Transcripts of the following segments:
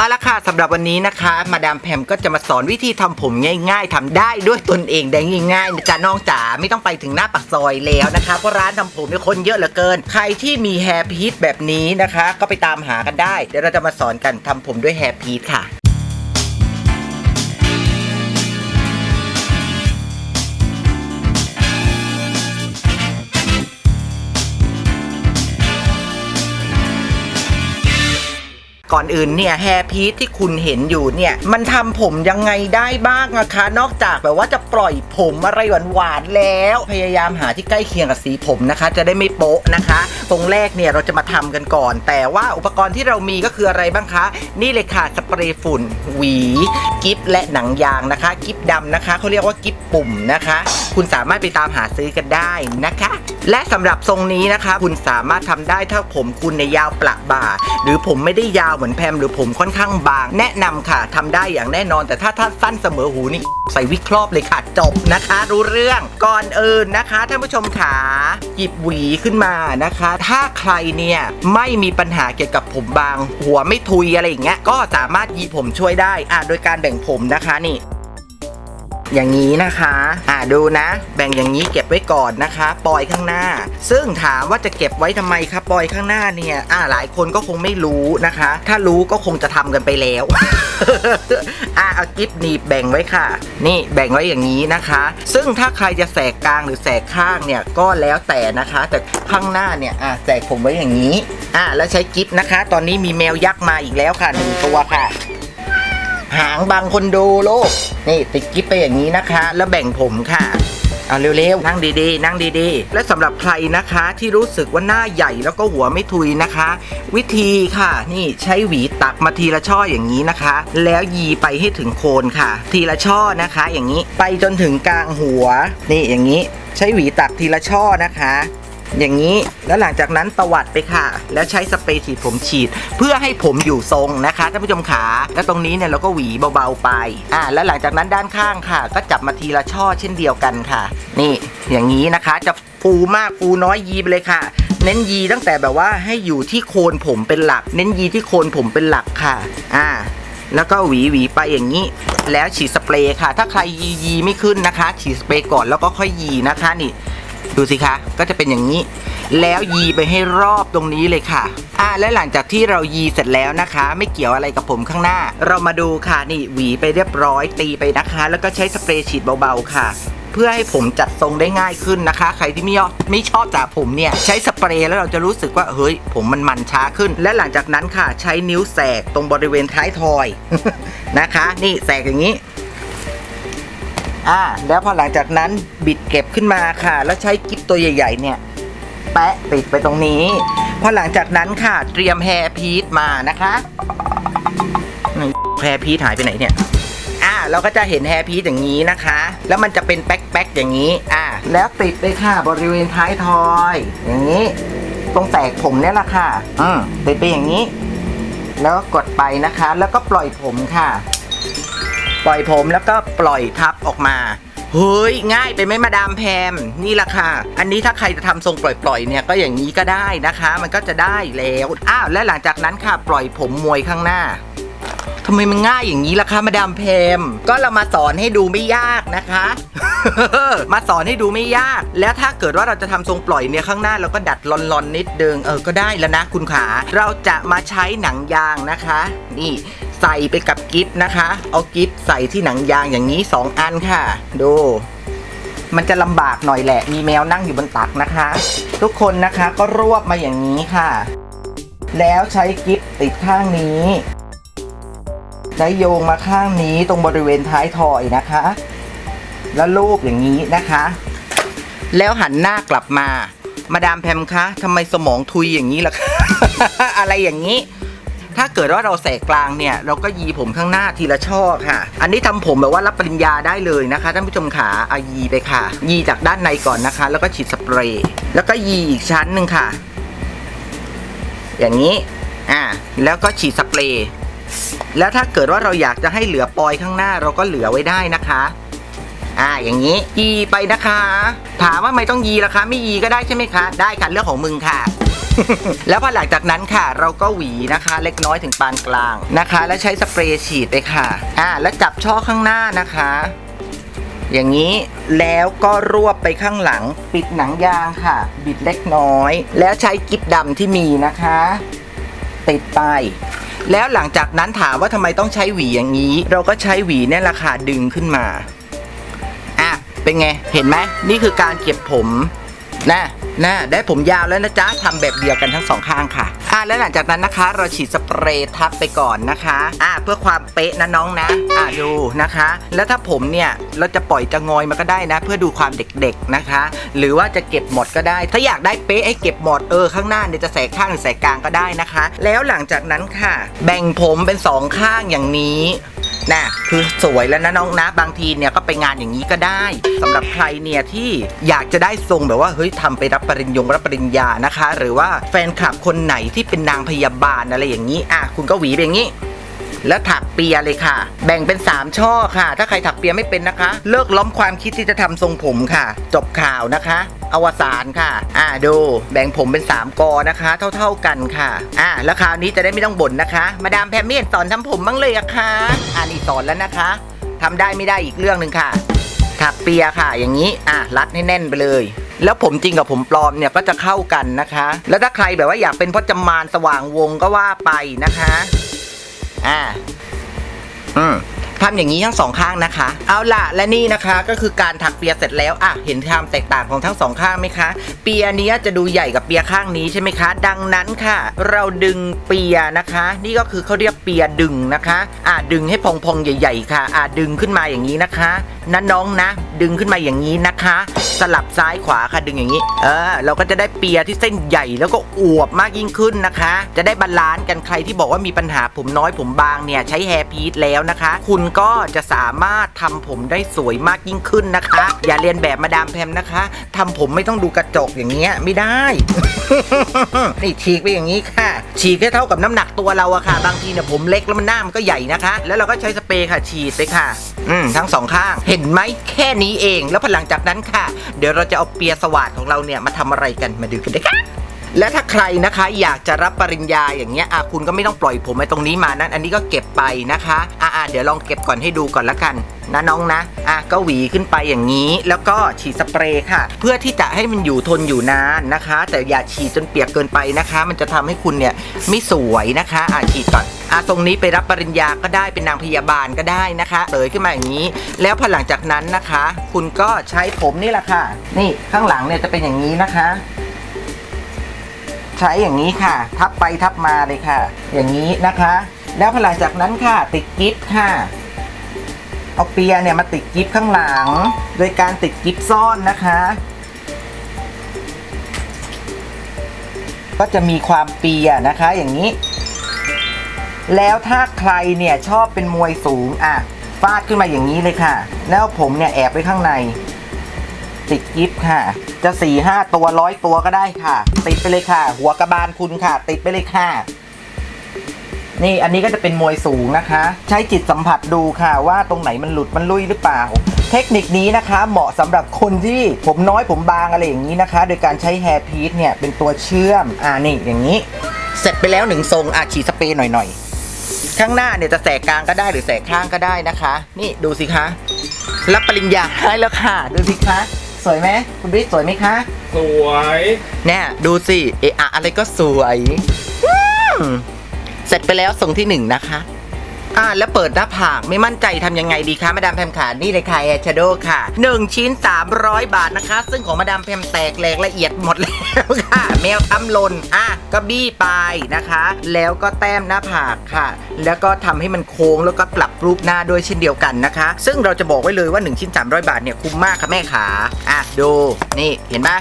เอาละค่ะสำหรับวันนี้นะคะ มาดามแพมก็จะมาสอนวิธีทำผมง่าย ๆทำได้ด้วยตนเองได้ง่ายๆนะจ๊ะน้องจ๋าไม่ต้องไปถึงหน้าปากซอยแล้วนะคะเพราะร้านทำผมมีคนเยอะเหลือเกิน ใครที่มีแฮร์พีทแบบนี้นะคะ ก็ไปตามหากันได้ เดี๋ยวเราจะมาสอนกันทำผมด้วยแฮร์พีทค่ะ ก่อนอื่นเนี่ยแฮร์พีทที่คุณเห็นอยู่เนี่ย มันทำผมยังไงได้บ้างนะคะ นอกจากแบบว่าจะปล่อยผมอะไรหวานๆแล้ว พยายามหาที่ใกล้เคียงกับสีผมนะคะ จะได้ไม่โป๊ะนะคะ ตรงแรกเนี่ยเราจะมาทำกันก่อน แต่ว่าอุปกรณ์ที่เรามีก็คืออะไรบ้างคะ นี่เลยค่ะสเปรย์ฝุ่น หวี กิฟและหนังยางนะคะ กิฟดำนะคะเขาเรียกว่ากิฟปุ่มนะคะ คุณสามารถไปตามหาซื้อกันได้นะคะ และสำหรับทรงนี้นะคะ คุณสามารถทำได้ถ้าผมคุณในยยาวประบ่า หรือผมไม่ได้ยาวเหมือนแพมหรือผมค่อนข้างบาง แนะนำค่ะทำได้อย่างแน่นอน แต่ถ้าท่านสั้นเสมอหูนี่ใส่วิกครอบเลยค่ะจบนะคะ รู้เรื่องก่อนอื่นนะคะท่านผู้ชมขาหยิบหวีขึ้นมานะคะ ถ้าใครเนี่ยไม่มีปัญหาเกี่ยวกับผมบาง หัวไม่ทุยอะไรอย่างเงี้ยก็สามารถยีผมช่วยได้อะโดยการแบ่งผมนะคะนี่ อย่างนี้นะคะ อ่าดูนะ แบ่งอย่างนี้เก็บไว้ก่อนนะคะ ปล่อยข้างหน้า ซึ่งถามว่าจะเก็บไว้ทำไมครับปล่อยข้างหน้าเนี่ย อ่าหลายคนก็คงไม่รู้นะคะ ถ้ารู้ก็คงจะทำกันไปแล้ว อ่าเอากิฟหนีบแบ่งไว้ค่ะ นี่แบ่งไว้อย่างนี้นะคะ ซึ่งถ้าใครจะแสกกลางหรือแสกข้างเนี่ยก็แล้วแต่นะคะ แต่ข้างหน้าเนี่ยอ่าแสกผมไว้อย่างนี้ อ่าแล้วใช้กิฟนะคะ ตอนนี้มีแมวยักษ์มาอีกแล้วค่ะหนึ่งตัวค่ะ หางบางคนดูลูกนี่ติดกิ๊บไปอย่างนี้นะคะ แล้วแบ่งผมค่ะเอาเร็วๆนั่งดีๆ นั่งดีๆ และสำหรับใครนะคะที่รู้สึกว่าหน้าใหญ่แล้วก็หัวไม่ทุยนะคะ วิธีค่ะนี่ใช้หวีตักมาทีละช่ออย่างนี้นะคะ แล้วยีไปให้ถึงโคนค่ะ ทีละช่อนะคะ อย่างนี้ไปจนถึงกลางหัว นี่อย่างนี้ ใช้หวีตักทีละช่อนะคะ อย่างนี้แล้วหลังจากนั้นตวัดไปค่ะ แล้วใช้สเปรย์ฉีดผมฉีด เพื่อให้ผมอยู่ทรงนะคะท่านผู้ชมขาแล้วตรงนี้เนี่ยเราก็หวีเบาๆไปอ่าแล้วหลังจากนั้นด้านข้างค่ะ ก็จับมาทีละช่อเช่นเดียวกันค่ะ นี่อย่างนี้นะคะจะฟูมากฟูน้อยยีไปเลยค่ะเน้นยีตั้งแต่แบบว่าให้อยู่ที่โคนผมเป็นหลัก เน้นยีที่โคนผมเป็นหลักค่ะ อ่า แล้วก็หวีหวีไปอย่างนี้ แล้วฉีดสเปรย์ค่ะ ถ้าใครยียีไม่ขึ้นนะคะ ฉีดสเปรย์ก่อนแล้วก็ค่อยยีนะคะนี่ ดูสิคะก็จะเป็นอย่างนี้ แล้วยีไปให้รอบตรงนี้เลยค่ะอ่าและหลังจากที่เรายีเสร็จแล้วนะคะ ไม่เกี่ยวอะไรกับผมข้างหน้า เรามาดูค่ะนี่หวีไปเรียบร้อยตีไปนะคะ แล้วก็ใช้สเปรย์ฉีดเบาๆค่ะเพื่อให้ผมจัดทรงได้ง่ายขึ้นนะคะ ใครที่ไม่ชอบไม่ชอบจากผมเนี่ยใช้สเปรย์แล้วเราจะรู้สึกว่าเฮ้ย ผมมันมันช้าขึ้น และหลังจากนั้นค่ะ ใช้นิ้วแสกตรงบริเวณท้ายทอยนะคะ นี่แสกอย่างนี้ อ่าแล้วพอหลังจากนั้นบิดเก็บขึ้นมาค่ะ แล้วใช้กิ๊บตัวใหญ่ ๆ เนี่ย แปะติดไปตรงนี้ พอหลังจากนั้นค่ะเตรียมแฮร์พีทมานะคะแฮร์พีทหายไปไหนเนี่ยอ่าเราก็จะเห็นแฮร์พีทอย่างนี้นะคะ แล้วมันจะเป็นแป๊กๆอย่างนี้อ่าแล้วติดเลยค่ะบริเวณท้ายทอย อย่างนี้ ตรงแตกผมเนี่ยแหละค่ะ อืมติดไปอย่างนี้ แล้วกกดไปนะคะ แล้วก็ปล่อยผมค่ะ ปล่อยผมแล้วก็ปล่อยทับออกมาเฮ้ยง่ายไปไหมมาดามแพมนี่แหละค่ะ อันนี้ถ้าใครจะทำทรงปล่อยๆเนี่ยก็อย่างนี้ก็ได้นะคะ มันก็จะได้แล้วอ้าวและหลังจากนั้นค่ะปล่อยผมมวยข้างหน้าทำไมมันง่ายอย่างนี้ล่ะคะมาดามแพมก็เรามาสอนให้ดูไม่ยากนะคะ มาสอนให้ดูไม่ยาก แล้วถ้าเกิดว่าเราจะทำทรงปล่อยเนี่ยข้างหน้าเราก็ดัดลอนๆนิดเดิงเออก็ได้แล้วนะคุณขา เราจะมาใช้หนังยางนะคะ นี่ ใส่ไปกับกิฟนะคะ เอากิฟใส่ที่หนังยางอย่างนี้ 2 อันค่ะ ดู มันจะลำบากหน่อยแหละ มีแมวนั่งอยู่บนตักนะคะ ทุกคนนะคะก็รวบมาอย่างนี้ค่ะ แล้วใช้กิฟติดข้างนี้แล้วโยงมาข้างนี้ตรงบริเวณท้ายทอยนะคะ แล้วลูบอย่างนี้นะคะ แล้วหันหน้ากลับมา มาดามแพมคะทำไมสมองทุยอย่างนี้ล่ะคะ อะไรอย่างนี้ ถ้าเกิดว่าเราแสกกลางเนี่ย เราก็ยีผมข้างหน้าทีละช่อค่ะ อันนี้ทำผมแบบว่ารับปริญญาได้เลยนะคะท่านผู้ชมขาอายีไปค่ะ ยีจากด้านในก่อนนะคะ แล้วก็ฉีดสเปรย์แล้วก็ยีอีกชั้นหนึ่งค่ะ อย่างนี้อ่าแล้วก็ฉีดสเปรย์แล้วถ้าเกิดว่าเราอยากจะให้เหลือปอยข้างหน้าเราก็เหลือไว้ได้นะคะอ่าอย่างนี้ยีไปนะคะ ถามว่าไม่ต้องยีล่ะคะไม่ยีก็ได้ใช่ไหมคะ ได้ค่ะเรื่องของมึงค่ะ แล้วพอหลังจากนั้นค่ะ เราก็หวีนะคะ เล็กน้อยถึงปานกลางนะคะ แล้วใช้สเปรย์ฉีดไปค่ะ อ่า แล้วจับช่อข้างหน้านะคะ อย่างนี้แล้วก็รวบไปข้างหลัง ปิดหนังยางค่ะ บิดเล็กน้อย แล้วใช้กิ๊บดำที่มีนะคะ ติดไปแล้วหลังจากนั้นถามว่าทำไมต้องใช้หวีอย่างนี้ เราก็ใช้หวีเนี่ยแหละค่ะดึงขึ้นมา อะ เป็นไง เห็นไหมนี่คือการเก็บผม นะนะได้ผมยาวแล้วนะจ๊ะทำแบบเดียวกันทั้งสองข้างค่ะ อะแล้วหลังจากนั้นนะคะ เราฉีดสเปรย์ทับไปก่อนนะคะ อะเพื่อความเป๊ะนะน้องนะ อะดูนะคะ แล้วถ้าผมเนี่ยเราจะปล่อยจะงอยมาก็ได้นะ เพื่อดูความเด็กๆนะคะ หรือว่าจะเก็บหมดก็ได้ ถ้าอยากได้เป๊ะให้เก็บหมดเออข้างหน้าเนี่ยจะแสกข้างหรือแสกกลางก็ได้นะคะ แล้วหลังจากนั้นค่ะ แบ่งผมเป็นสองข้างอย่างนี้ น่ะคือสวยแล้วนะน้องนะ บางทีเนี่ยก็ไปงานอย่างนี้ก็ได้สำหรับใครเนี่ยที่อยากจะได้ทรงแบบว่าเฮ้ยทำไปรับปริญญงรับปริญญานะคะ หรือว่าแฟนคลับคนไหนที่เป็นนางพยาบาลอะไรอย่างนี้อะคุณก็หวีไปอย่างนี้แล้วถักเปียเลยค่ะ แบ่งเป็น 3 ช่อค่ะ ถ้าใครถักเปียไม่เป็นนะคะ เลิกล้อมความคิดที่จะทำทรงผมค่ะ จบข่าวนะคะ อวสานค่ะ อ่าดูแบ่งผมเป็น 3กอนะคะ เท่า ๆกันค่ะ อ่าแล้วคราวนี้จะได้ไม่ต้องบ่นนะคะ มาดามแพมไม่เห็นสอนทำผมบ้างเลยอะค่ะอ่านี่สอนแล้วนะคะทำได้ไม่ได้อีกเรื่องหนึ่งค่ะ ถักเปียค่ะอย่างนี้อะรัดให้แน่นไปเลย แล้วผมจริงกับผมปลอมเนี่ยก็จะเข้ากันนะคะ แล้วถ้าใครแบบว่าอยากเป็นพจมานสว่างวงก็ว่าไปนะคะ อ่าอืม ทำอย่างนี้ทั้งสองข้างนะคะ เอาล่ะและนี่นะคะก็คือการถักเปียเสร็จแล้วอะเห็นความแตกต่างของทั้งสองข้างไหมคะ เปียนี้จะดูใหญ่กับเปียข้างนี้ใช่ไหมคะ ดังนั้นค่ะ เราดึงเปียนะคะ นี่ก็คือเขาเรียกเปียดึงนะคะอะดึงให้พองๆใหญ่ ๆ ค่ะอะดึงขึ้นมาอย่างนี้นะคะนะน้องนะ ดึงขึ้นมาอย่างนี้นะคะ สลับซ้ายขวาค่ะดึงอย่างนี้ เออ เราก็จะได้เปียที่เส้นใหญ่แล้วก็อวบมากยิ่งขึ้นนะคะ จะได้บาลานซ์กันใครที่บอกว่ามีปัญหาผมน้อยผมบางเนี่ยใช้แฮร์พีทแล้วนะคะ คุณก็จะสามารถทำผมได้สวยมากยิ่งขึ้นนะคะ อย่าเรียนแบบมาดามแพมนะคะทำผมไม่ต้องดูกระจกอย่างเงี้ยไม่ได้ นี่ฉีกไปอย่างนี้ค่ะ ฉีกให้เท่ากับน้ำหนักตัวเราอะค่ะ บางทีเนี่ยผมเล็กแล้วมันหน้ามันก็ใหญ่นะคะ แล้วเราก็ใช้สเปรย์ค่ะ ฉีดไปค่ะ อืมทั้งสองข้าง เห็นไหมแค่นี้เอง แล้วพอหลังจากนั้นค่ะ เดี๋ยวเราจะเอาเปียสวัสดของเราเนี่ยมาทำอะไรกันมาดูกันได้ค่ะ และถ้าใครนะคะอยากจะรับปริญญาอย่างเงี้ยอะคุณก็ไม่ต้องปล่อยผมไว้ตรงนี้มานั้น อันนี้ก็เก็บไปนะคะอะเดี๋ยวลองเก็บก่อนให้ดูก่อนละกันนะน้องนะอะก็หวีขึ้นไปอย่างนี้ แล้วก็ฉีดสเปรย์ค่ะ เพื่อที่จะให้มันอยู่ทนอยู่นานนะคะ แต่อย่าฉีดจนเปียกเกินไปนะคะ มันจะทำให้คุณเนี่ยไม่สวยนะคะอะฉีดก่อนอะตรงนี้ไปรับปริญญาก็ได้เป็นนางพยาบาลก็ได้นะคะเตยขึ้นมาอย่างนี้ แล้วพอหลังจากนั้นนะคะ คุณก็ใช้ผมนี่แหละค่ะ นี่ข้างหลังเนี่ยจะเป็นอย่างนี้นะคะ ใช้อย่างนี้ค่ะ ทับไปทับมาเลยค่ะ อย่างนี้นะคะ แล้วพอหลังจากนั้นค่ะ ติดกิฟต์ค่ะ เอาเปียเนี่ยมาติดกิฟต์ข้างหลัง โดยการติดกิฟต์ซ่อนนะคะ ก็จะมีความเปียนะคะ อย่างนี้ แล้วถ้าใครเนี่ยชอบเป็นมวยสูงอะฟาดขึ้นมาอย่างนี้เลยค่ะ แล้วผมเนี่ยแอบไว้ข้างใน ติดกิฟต์ค่ะ จะสี่ห้าตัวร้อยตัวก็ได้ค่ะ ติดไปเลยค่ะ หัวกระบาลคุณค่ะ ติดไปเลยค่ะ นี่อันนี้ก็จะเป็นมวยสูงนะคะ ใช้จิตสัมผัสดูค่ะ ว่าตรงไหนมันหลุดมันลุยหรือเปล่า เทคนิคนี้นะคะ เหมาะสำหรับคนที่ผมน้อยผมบางอะไรอย่างนี้นะคะ โดยการใช้แฮร์พีทเนี่ยเป็นตัวเชื่อมอ่านี่อย่างนี้ เสร็จไปแล้วหนึ่งทรงอะฉีดสเปรย์หน่อยๆข้างหน้าเนี่ยจะแสกกลางก็ได้หรือแสกข้างก็ได้นะคะ นี่ดูสิคะรับปริญญาให้แล้วค่ะ ดูสิคะ สวยไหมคุณบิ๊กสวยไหมคะ สวยเนี่ยดูสิเอะอะอะไรก็สวยอืมเสร็จไปแล้วทรงที่หนึ่งนะคะ อ่าแล้วเปิดหน้าผากไม่มั่นใจทำยังไงดีคะมาดามแพมขานี่เลยค่ะแอร์ชโดค่ะ 1 ชิ้น 300 บาทนะคะ ซึ่งของมาดามแพมแตกแหลกละเอียดหมดแล้วค่ะ แมวทำหลนอะก็บี้ไปนะคะ แล้วก็แต้มหน้าผากค่ะ แล้วก็ทำให้มันโค้งแล้วก็ปรับรูปหน้าด้วยเช่นเดียวกันนะคะ ซึ่งเราจะบอกไว้เลยว่า 1 ชิ้น 300 บาทเนี่ยคุ้มมากค่ะแม่ขาอะดูนี่เห็นปะ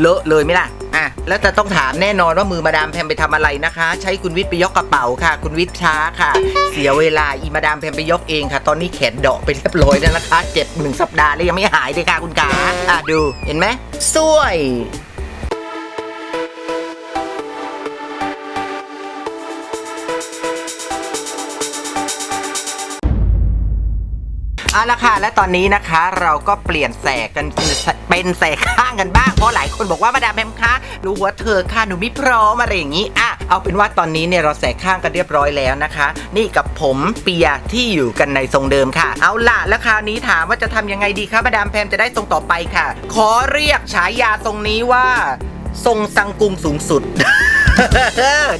เลอะเลยไหมล่ะ อะแล้วจะต้องถามแน่นอนว่ามือมาดามแพมไปทำอะไรนะคะ ใช้คุณวิทย์ไปยกกระเป๋าค่ะ คุณวิทย์ช้าค่ะ เสียเวลาอีมาดามแพมไปยกเองค่ะ ตอนนี้แขนเดาะไปเรียบร้อยแล้วนะคะ เจ็บหนึ่งสัปดาห์แล้วยังไม่หายเลยค่ะคุณกาอะดูเห็นไหมสวย เอาละค่ะ และตอนนี้นะคะเราก็เปลี่ยนแสกกันเป็นแสกข้างกันบ้าง เพราะหลายคนบอกว่ามาดามแพมคะรู้ว่าเธอค่ะหนูไม่พร้อมอะไรอย่างนี้อะเอาเป็นว่าตอนนี้เนี่ยเราแสกข้างกันเรียบร้อยแล้วนะคะ นี่กับผมเปียที่อยู่กันในทรงเดิมค่ะ เอาล่ะแล้วคราวนี้ถามว่าจะทำยังไงดีคะมาดามแพมจะได้ทรงต่อไปค่ะ ขอเรียกฉายาทรงนี้ว่า ทรงสังกุงสูงสุด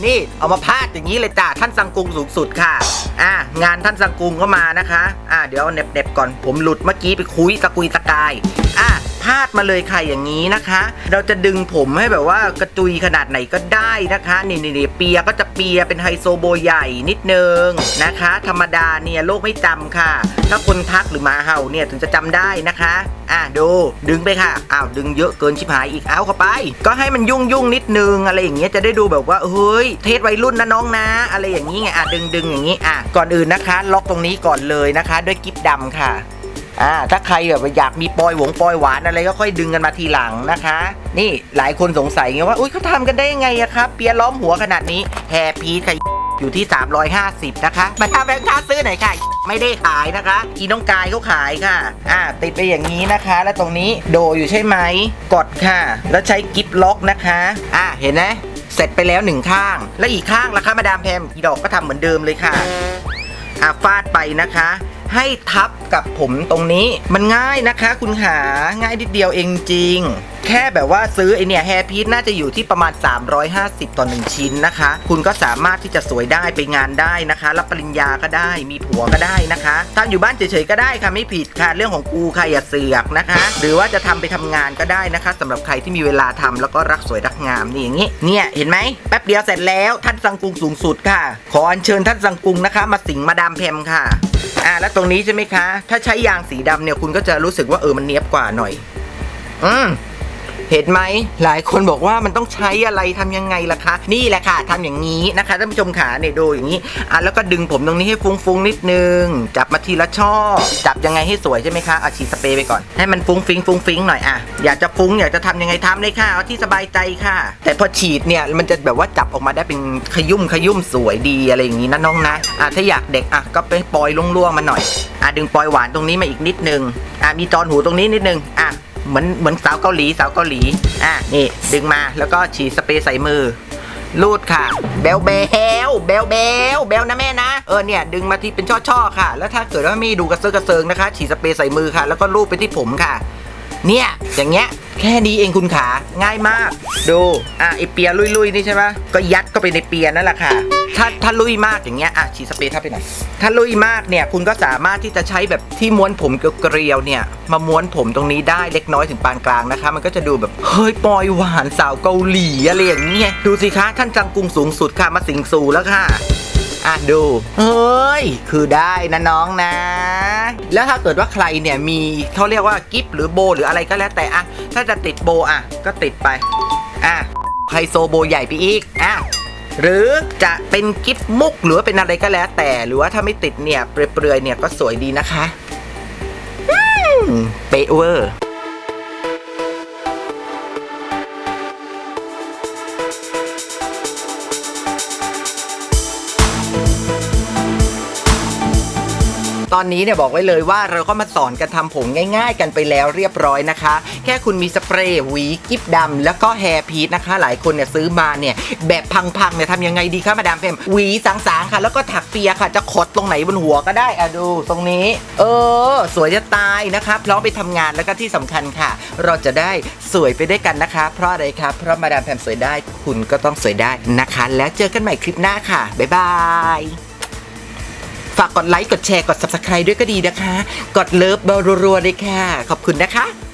นี่เอามาพาดอย่างนี้เลยจ้าท่านสังกุงสูงสุดค่ะ อะงานท่านสังกุงก็มานะคะ อะเดี๋ยวเน็บเน็บๆก่อนผมหลุดเมื่อกี้ไปคุยตะกุยตะกาย อะาดมาเลยค่ะอย่างนี้นะคะ เราจะดึงผมให้แบบว่ากระจุยขนาดไหนก็ได้นะคะนี่นี่นี่เปียก็จะเปียเป็นไฮโซโบใหญ่นิดนึงนะคะ ธรรมดาเนี่ยโลกไม่จำค่ะ ถ้าคนทักหรือมาเห่าเนี่ยถึงจะจำได้นะคะอะดูดึงไปค่ะอ้าวดึงเยอะเกินชิบหายอีกเอาเข้าไป ก็ให้มันยุ่งยุ่งนิดนึงอะไรอย่างเงี้ยจะได้ดูแบบว่าเฮ้ยเทศวัยรุ่นนะน้องนะ อะไรอย่างนี้ไงอะดึงดึงอย่างนี้อะก่อนอื่นนะคะ ล็อกตรงนี้ก่อนเลยนะคะ ด้วยกิ๊บดำค่ะ อ่าถ้าใครแบบอยากมีปอยหวงปอยหวานอะไรก็ค่อยดึงกันมาทีหลังนะคะ นี่หลายคนสงสัยไงว่าอุ้ยเขาทำกันได้ยังไงอะครับเปียล้อมหัวขนาดนี้แฮพีทค่ะอยู่ที่ 350 นะคะ มาทำแบงค์ค่าซื้อหน่อยค่ะ ไม่ได้ขายนะคะ อีน้องกายเขาขายค่ะ อ่า ติดไปอย่างนี้นะคะ แล้วตรงนี้โดอยู่ใช่ไหม กดค่ะ แล้วใช้กิฟล็อกนะคะ อ่า เห็นไหมเสร็จไปแล้วหนึ่งข้าง แล้วอีกข้างล่ะคะมาดามแพมอีดอกก็ทำเหมือนเดิมเลยค่ะ อะฟาดไปนะคะ ให้ทับกับผมตรงนี้ มันง่ายนะคะ คุณหาง่ายนิดเดียวเองจริง แค่แบบว่าซื้อไอเนี่ยแฮร์พีทน่าจะอยู่ที่ประมาณ 350 ต่อ 1 ชิ้นนะคะ คุณก็สามารถที่จะสวยได้ไปงานได้นะคะ รับปริญญาก็ได้มีผัวก็ได้นะคะทำอยู่บ้านเฉยๆก็ได้ค่ะไม่ผิดค่ะ เรื่องของกูใครอย่าเสือกนะคะ หรือว่าจะทำไปทำงานก็ได้นะคะสำหรับใครที่มีเวลาทำแล้วก็รักสวยรักงามนี่อย่างนี้เนี่ยเห็นไหมแป๊บเดียวเสร็จแล้วท่านสังกุงสูงสุดค่ะ ขออัญเชิญท่านสังกุงนะคะ มาสิงมาดามแพมค่ะอ่าแล้วตรงนี้ใช่ไหมคะ ถ้าใช้ยางสีดำเนี่ยคุณก็จะรู้สึกว่าเออมันเนี้ยบกว่าหน่อย อืม เห็นไหมหลายคนบอกว่ามันต้องใช้อะไรทำยังไงล่ะคะ นี่แหละค่ะทำอย่างนี้นะคะท่านผู้ชมขาเนี่ยดูอย่างนี้อะแล้วก็ดึงผมตรงนี้ให้ฟุ้งๆนิดนึง จับมาทีละช่อ จับยังไงให้สวยใช่ไหมคะเอาฉีดสเปรย์ไปก่อนให้มันฟุ้งฟิงฟุ้งฟิงหน่อยอะอยากจะฟุ้งอยากจะทำยังไงทำเลยค่ะเอาที่สบายใจค่ะ แต่พอฉีดเนี่ยมันจะแบบว่าจับออกมาได้เป็นขยุ่มขยุ่มสวยดีอะไรอย่างนี้นะน้องนะอะถ้าอยากเด็กอะก็ไปปล่อยล่วงๆมาหน่อยอะดึงปล่อยหวานตรงนี้มาอีกนิดนึงอะมีจอนหูตรงนี้นิดนึงอะ เหมือนเหมือนสาวเกาหลีสาวเกาหลีอะนี่ดึงมาแล้วก็ฉีดสเปรย์ใส่มือรูดค่ะเบลเบลเบลเบลเบลนะแม่นะ เออเนี่ยดึงมาที่เป็นช่อๆค่ะ แล้วถ้าเกิดว่าไม่ดูกระเซิงกระเซิงนะคะ ฉีดสเปรย์ใส่มือค่ะ แล้วก็รูดไปที่ผมค่ะ เนี่ยอย่างเงี้ย แค่นี้เองคุณขา ง่ายมาก ดู อะไอเปียลุยๆนี่ใช่ไหมก็ยัดเข้าไปในเปียนั่นแหละค่ะ ถ้าถ้าลุยมากอย่างเงี้ย อะฉีดสเปรย์ทับไปหน่อย ถ้าลุยมากเนี่ย คุณก็สามารถที่จะใช้แบบที่ม้วนผมเกลียวเนี่ย มาม้วนผมตรงนี้ได้เล็กน้อยถึงปานกลางนะคะ มันก็จะดูแบบ เฮ้ยปอยหวานสาวเกาหลีอะไรอย่างเงี้ย ดูสิคะท่านจังกุงสูงสุดค่ะมาสิงสูแล้วค่ะ อะดู เฮ้ย คือได้นะน้องนะ แล้วถ้าเกิดว่าใครเนี่ยมีเขาเรียกว่ากิฟหรือโบหรืออะไรก็แล้วแต่อะถ้าจะติดโบอะ ก็ติดไป อะไฮโซโบใหญ่ไปอีก อะหรือจะเป็นกิฟมุกหรือว่าเป็นอะไรก็แล้วแต่ หรือว่าถ้าไม่ติดเนี่ยเปลือยๆเนี่ยก็สวยดีนะคะเป๊ะเวอร์ ตอนนี้เนี่ยบอกไว้เลยว่าเราก็มาสอนกันทำผมง่ายๆ กันไปแล้วเรียบร้อยนะคะ แค่คุณมีสเปรย์หวีกิ๊บดำแล้วก็แฮร์พีทนะคะ หลายคนเนี่ยซื้อมาเนี่ยแบบพังๆเนี่ยทำยังไงดีคะมาดามเฟมหวีสางๆค่ะ แล้วก็ถักเปียค่ะ จะขดตรงไหนบนหัวก็ได้อะดูตรงนี้ เออ สวยจะตายนะคะพร้อมไปทำงานแล้วก็ที่สำคัญค่ะ เราจะได้สวยไปด้วยกันนะคะ เพราะอะไรครับเพราะมาดามแพมสวยได้ คุณก็ต้องสวยได้นะคะ แล้วเจอกันใหม่คลิปหน้าค่ะบ๊ายบาย ฝากกดไลค์กดแชร์กด subscribe ด้วยก็ดีนะคะ กดเลิฟบอร์รัวๆเลยค่ะ ขอบคุณนะคะ